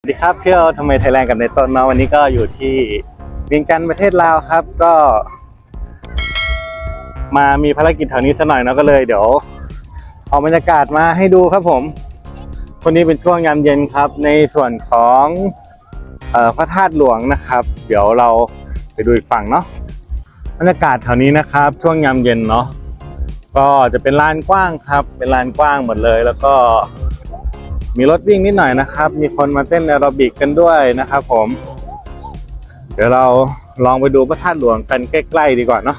สวัสดีครับเที่ยวทำไมไทยแลนด์กับในต้นเนาะวันนี้ก็อยู่ที่เวียงจันทร์ประเทศลาวครับ ก็ มามีภารกิจแถวนี้สักหน่อยเนาะก็เลยเดี๋ยวเอาบรรยากาศมาให้ดูครับผมวันนี้เป็นช่วงยามเย็นครับ ในส่วนของเอ่อพระธาตุหลวงนะครับ เดี๋ยวเราไปดูอีกฝั่งเนาะบรรยากาศแถวนี้นะครับ ช่วงยามเย็นเนาะก็จะเป็นลานกว้างครับ เป็นลานกว้างหมดเลยแล้วก็ มีรถวิ่งนิดหน่อยนะครับ มีคนมาเต้นแอโรบิกกันด้วยนะครับผม เดี๋ยวเราลองไปดูพระธาตุหลวงกันใกล้ ๆ ดีกว่าเนาะ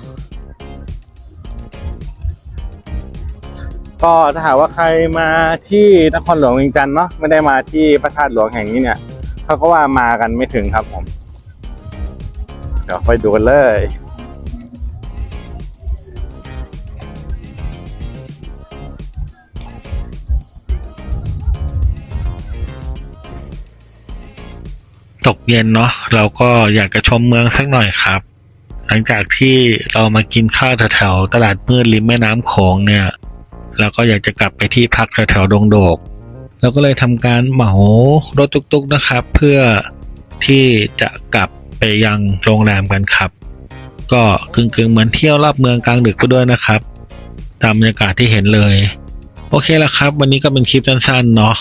ก็ถ้าหากว่าใครมาที่นครหลวงเวียงจันทร์เนาะไม่ได้มาที่พระธาตุหลวงแห่งนี้เนี่ยเขาก็ว่ามากันไม่ถึงครับผม เดี๋ยวไปดูกันเลย ตกเย็นเนาะเราก็อยากจะชมเมืองสักหน่อยครับ หลังจากที่เรามากินข้าวแถวๆตลาดมืดริมแม่น้ำโขงเนี่ย เราก็อยากจะกลับไปที่พักแถวๆดงโดกเราก็เลยทำการเหมารถตุกๆนะครับ เพื่อที่จะกลับไปยังโรงแรมกันครับ ก็กึ่งๆเหมือนเที่ยวรอบเมืองกลางดึกไปด้วยนะครับ ตามบรรยากาศที่เห็นเลย โอเคแล้วครับ วันนี้ก็เป็นคลิปสั้นๆเนาะ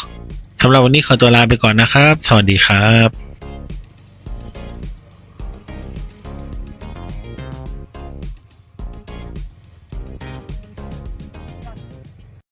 สำหรับวันนี้ขอตัวลาไปก่อนนะครับ สวัสดีครับ